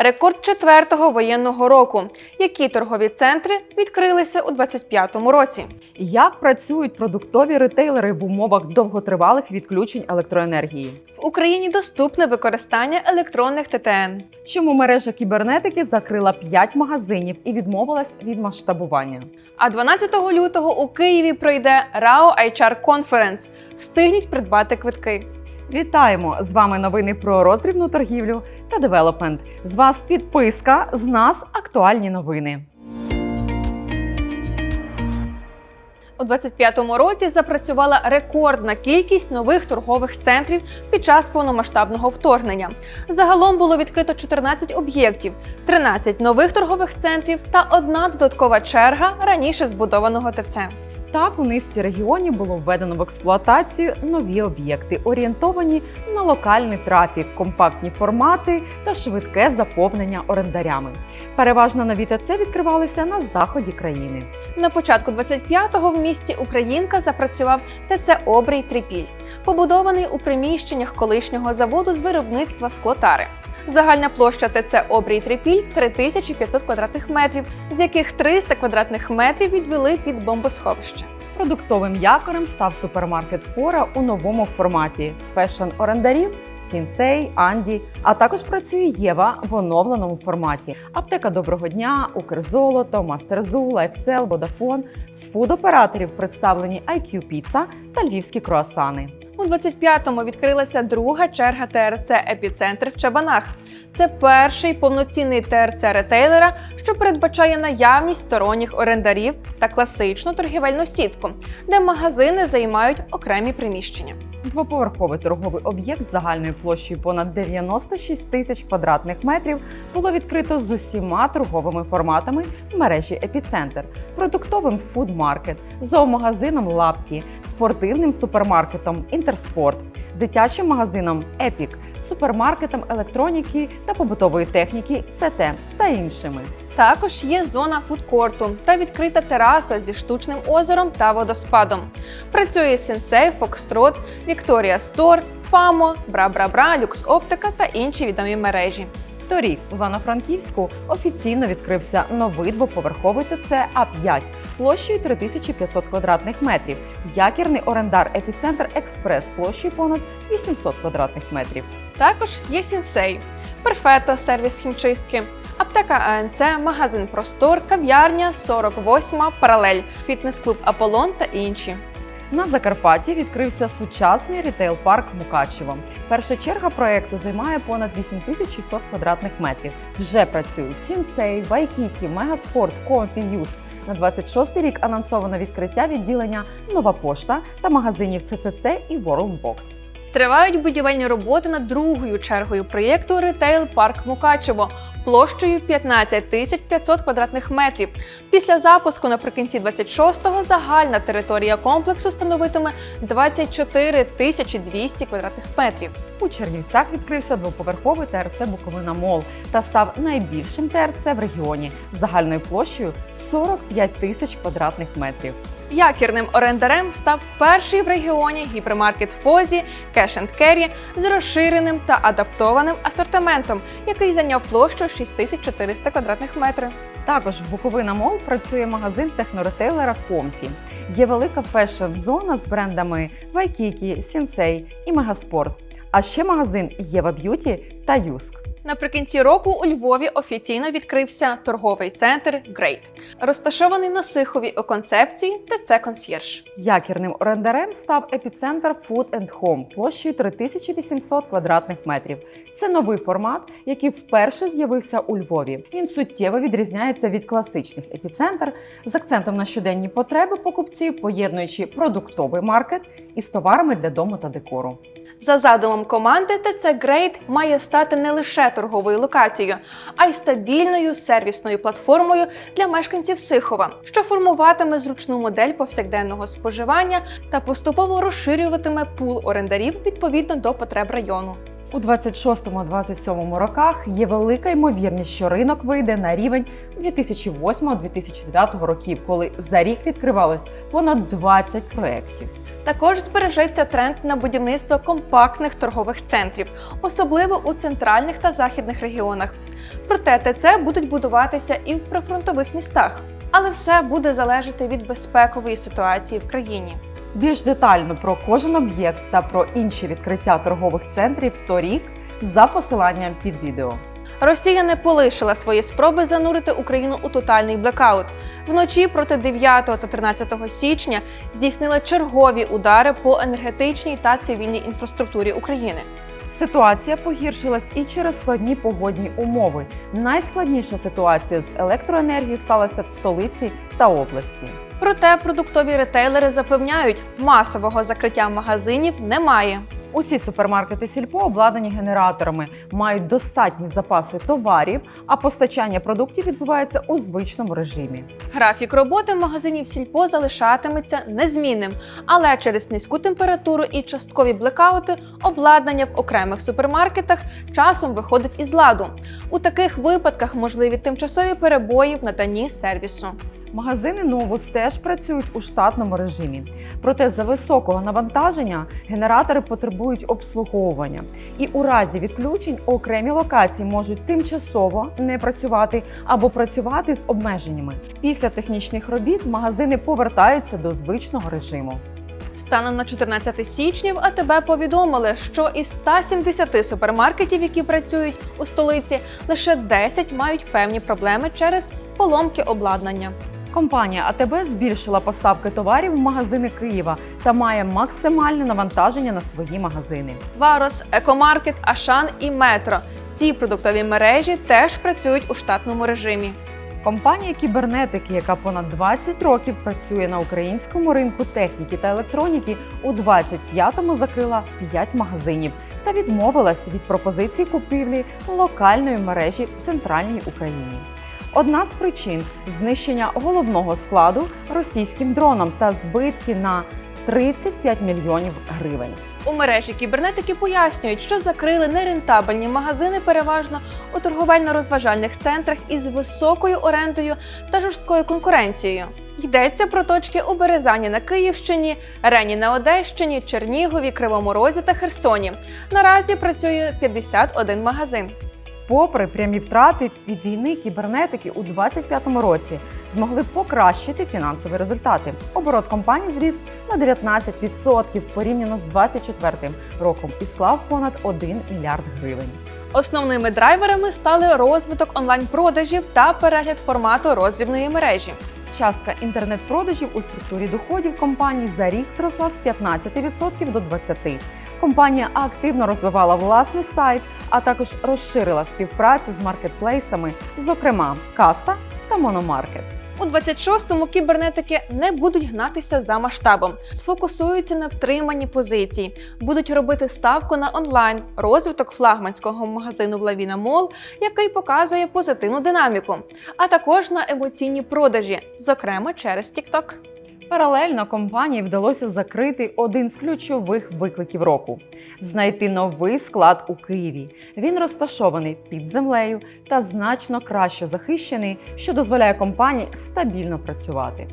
Рекорд четвертого воєнного року. Які торгові центри відкрилися у 2025 році? Як працюють продуктові ретейлери в умовах довготривалих відключень електроенергії? В Україні доступне використання електронних ТТН. Чому мережа кібернетики закрила 5 магазинів і відмовилась від масштабування? А 12 лютого у Києві пройде RAO HR Conference. Встигніть придбати квитки. Вітаємо! З вами новини про роздрібну торгівлю та девелопмент. З вас підписка, з нас актуальні новини. У 2025 році запрацювала рекордна кількість нових торгових центрів під час повномасштабного вторгнення. Загалом було відкрито 14 об'єктів, 13 нових торгових центрів та одна додаткова черга раніше збудованого ТЦ. Так, у низці регіонів було введено в експлуатацію нові об'єкти, орієнтовані на локальний трафік, компактні формати та швидке заповнення орендарями. Переважно нові ТЦ відкривалися на заході країни. На початку 25-го в місті Українка запрацював ТЦ Обрій Трипіль, побудований у приміщеннях колишнього заводу з виробництва склотари. Загальна площа ТЦ Обрій Трипіль 3500 квадратних метрів, з яких 300 квадратних метрів відвели під бомбосховище. Продуктовим якорем став супермаркет Фора у новому форматі з фешн-орендарів, Сінсей, Анді, а також працює Єва в оновленому форматі. Аптека Доброго дня, Укрзолото, Мастерзу, Лайфсел, Водафон. З фуд-операторів представлені IQ Pizza та львівські круасани. У 25-му відкрилася друга черга ТРЦ Епіцентр в Чабанах. Це перший повноцінний ТРЦ ретейлера, що передбачає наявність сторонніх орендарів та класичну торгівельну сітку, де магазини займають окремі приміщення. Двоповерховий торговий об'єкт загальною площею понад 96 тисяч квадратних метрів було відкрито з усіма торговими форматами в мережі Епіцентр, продуктовим фудмаркет, зоомагазином Лапті, спортивним супермаркетом Інтерспорт, дитячим магазином Епік, супермаркетом електроніки та побутової техніки ЦТ та іншими. Також є зона фудкорту та відкрита тераса зі штучним озером та водоспадом. Працює Сенсей, Фокстрот, Вікторія Стор, Фамо, Бра-Бра-Бра, Люкс Оптика та інші відомі мережі. Торік в Івано-Франківську офіційно відкрився новий двоповерховий ТЦ А5 площею 3500 квадратних метрів. Якірний орендар епіцентр Експрес площею понад 800 квадратних метрів. Також є Сінсей, Перфето, сервіс хімчистки, аптека АНЦ, магазин Простор, кав'ярня 48, паралель, фітнес-клуб Аполлон та інші. На Закарпатті відкрився сучасний рітейл-парк Мукачево. Перша черга проекту займає понад 8600 квадратних метрів. Вже працюють Сінсей, Вайкікі, Мегаспорт, Комфі, Юст. На 26-й рік анонсовано відкриття відділення Нова пошта та магазинів ЦЦЦ і Worldbox. Тривають будівельні роботи над другою чергою проєкту Ретейл Парк Мукачево площею 15 тисяч 500 квадратних метрів. Після запуску наприкінці 26-го загальна територія комплексу становитиме 24 тисячі 200 квадратних метрів. У Чернівцях відкрився двоповерховий ТРЦ Буковина Мол та став найбільшим ТРЦ в регіоні з загальною площею 45 тисяч квадратних метрів. Якірним орендарем став перший в регіоні гіпермаркет Фозі Cash and Carry з розширеним та адаптованим асортиментом, який зайняв площу 6400 квадратних метрів. Також в Буковина Мол працює магазин техноретейлера Комфі. Є велика фешн-зона з брендами Вайкікі, Сінсей і Мегаспорт. А ще магазин Єва Б'юті та Юск. Наприкінці року у Львові офіційно відкрився торговий центр Great, розташований на Сихові у концепції ТЦ Консьєрж. Якірним орендарем став епіцентр Food and Home площею 3800 квадратних метрів. Це новий формат, який вперше з'явився у Львові. Він суттєво відрізняється від класичних епіцентр з акцентом на щоденні потреби покупців, поєднуючи продуктовий маркет із товарами для дому та декору. За задумом команди, ТЦ Грейд має стати не лише торговою локацією, а й стабільною сервісною платформою для мешканців Сихова, що формуватиме зручну модель повсякденного споживання та поступово розширюватиме пул орендарів відповідно до потреб району. У 26-27 роках є велика ймовірність, що ринок вийде на рівень 2008-2009 років, коли за рік відкривалось понад 20 проєктів. Також збережеться тренд на будівництво компактних торгових центрів, особливо у центральних та західних регіонах. Проте ТЦ будуть будуватися і в прифронтових містах. Але все буде залежати від безпекової ситуації в країні. Більш детально про кожен об'єкт та про інші відкриття торгових центрів торік за посиланням під відео. Росія не полишила свої спроби занурити Україну у тотальний блекаут. Вночі проти 9 та 13 січня здійснила чергові удари по енергетичній та цивільній інфраструктурі України. Ситуація погіршилась і через складні погодні умови. Найскладніша ситуація з електроенергією сталася в столиці та області. Проте продуктові ретейлери запевняють, масового закриття магазинів немає. Усі супермаркети сільпо обладнані генераторами, мають достатні запаси товарів, а постачання продуктів відбувається у звичному режимі. Графік роботи магазинів сільпо залишатиметься незмінним, але через низьку температуру і часткові блекаути обладнання в окремих супермаркетах часом виходить із ладу. У таких випадках можливі тимчасові перебої в наданні сервісу. Магазини Новус теж працюють у штатному режимі. Проте за високого навантаження генератори потребують обслуговування, і у разі відключень окремі локації можуть тимчасово не працювати або працювати з обмеженнями. Після технічних робіт магазини повертаються до звичного режиму. Станом на 14 січня в АТБ повідомили, що із 170 супермаркетів, які працюють у столиці, лише 10 мають певні проблеми через поломки обладнання. Компанія АТБ збільшила поставки товарів в магазини Києва та має максимальне навантаження на свої магазини. Варос, Екомаркет, Ашан і Метро. Ці продуктові мережі теж працюють у штатному режимі. Компанія кібернетики, яка понад 20 років працює на українському ринку техніки та електроніки, у 25-му закрила 5 магазинів та відмовилась від пропозиції купівлі локальної мережі в центральній Україні. Одна з причин знищення головного складу російським дроном та збитки на 35 мільйонів гривень. У мережі кібернетики пояснюють, що закрили нерентабельні магазини переважно у торговельно-розважальних центрах із високою орендою та жорсткою конкуренцією. Йдеться про точки у Березані на Київщині, Рені на Одещині, Чернігові, Кривому Розі та Херсоні. Наразі працює 51 магазин. Попри прямі втрати від війни, кібернетики у 2025 році змогли покращити фінансові результати. Оборот компанії зріс на 19% порівняно з 2024 роком і склав понад 1 мільярд гривень. Основними драйверами стали розвиток онлайн-продажів та перегляд формату роздрібної мережі. Частка інтернет-продажів у структурі доходів компанії за рік зросла з 15% до 20%. Компанія активно розвивала власний сайт, а також розширила співпрацю з маркетплейсами, зокрема Каста та Мономаркет. У 26-му кібернетики не будуть гнатися за масштабом, сфокусуються на втриманні позицій, будуть робити ставку на онлайн, розвиток флагманського магазину в Лавіна Мол, який показує позитивну динаміку, а також на емоційні продажі, зокрема через TikTok. Паралельно компанії вдалося закрити один з ключових викликів року знайти новий склад у Києві. Він розташований під землею та значно краще захищений, що дозволяє компанії стабільно працювати.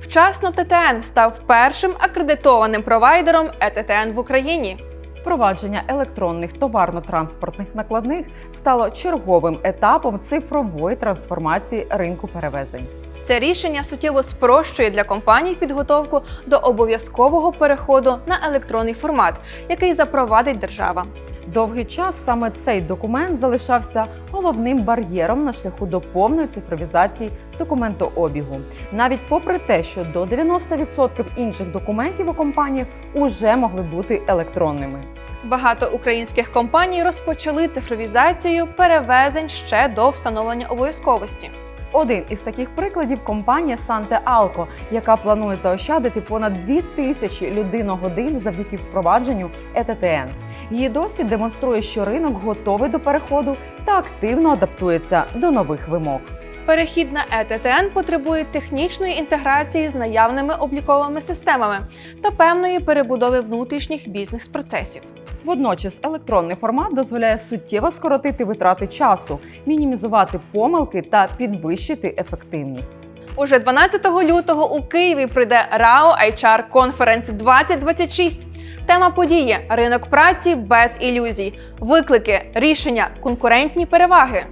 Вчасно ТТН став першим акредитованим провайдером ЕТТН в Україні. Впровадження електронних товарно-транспортних накладних стало черговим етапом цифрової трансформації ринку перевезень. Це рішення суттєво спрощує для компаній підготовку до обов'язкового переходу на електронний формат, який запровадить держава. Довгий час саме цей документ залишався головним бар'єром на шляху до повної цифровізації документообігу, навіть попри те, що до 90% інших документів у компаніях уже могли бути електронними. Багато українських компаній розпочали цифровізацію перевезень ще до встановлення обов'язковості. Один із таких прикладів компанія Санте Алко, яка планує заощадити понад 2000 людиногодин завдяки впровадженню ЕТТН. Її досвід демонструє, що ринок готовий до переходу та активно адаптується до нових вимог. Перехід на ЕТТН потребує технічної інтеграції з наявними обліковими системами та певної перебудови внутрішніх бізнес-процесів. Водночас електронний формат дозволяє суттєво скоротити витрати часу, мінімізувати помилки та підвищити ефективність. Уже 12 лютого у Києві прийде РАО HR Conference 2026. Тема події ринок праці без ілюзій, виклики, рішення, конкурентні переваги.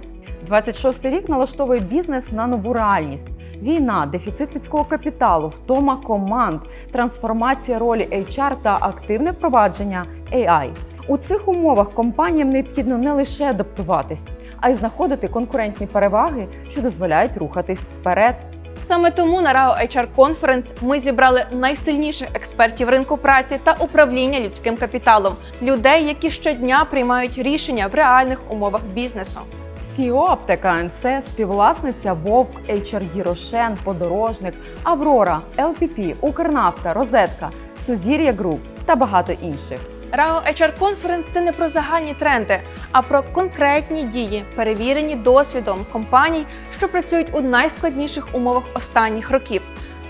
26-й рік налаштовує бізнес на нову реальність: війна, дефіцит людського капіталу, втома команд, трансформація ролі HR та активне впровадження AI. У цих умовах компаніям необхідно не лише адаптуватись, а й знаходити конкурентні переваги, що дозволяють рухатись вперед. Саме тому на RAO HR Conference ми зібрали найсильніших експертів ринку праці та управління людським капіталом, людей, які щодня приймають рішення в реальних умовах бізнесу. CEO аптека НС, співвласниця Вовк, HRD Рошен, Подорожник, Аврора, LPP, Укрнафта, Розетка, Сузір'я Груп та багато інших. RAO HR Conference – це не про загальні тренди, а про конкретні дії, перевірені досвідом компаній, що працюють у найскладніших умовах останніх років.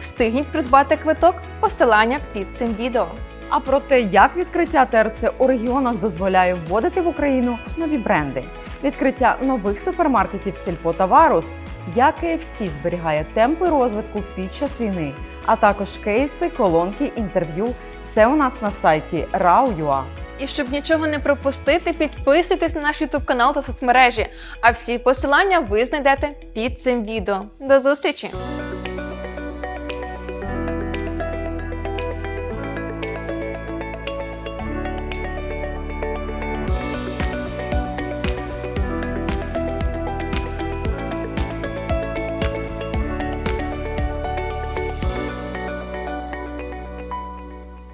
Встигніть придбати квиток, посилання під цим відео. А про те, як відкриття ТРЦ у регіонах дозволяє вводити в Україну нові бренди, відкриття нових супермаркетів Сільпо та Варус, як KFC зберігає темпи розвитку під час війни, а також кейси, колонки, інтерв'ю. Все у нас на сайті RAW.ua. І щоб нічого не пропустити, підписуйтесь на наш YouTube канал та соцмережі. А всі посилання ви знайдете під цим відео. До зустрічі!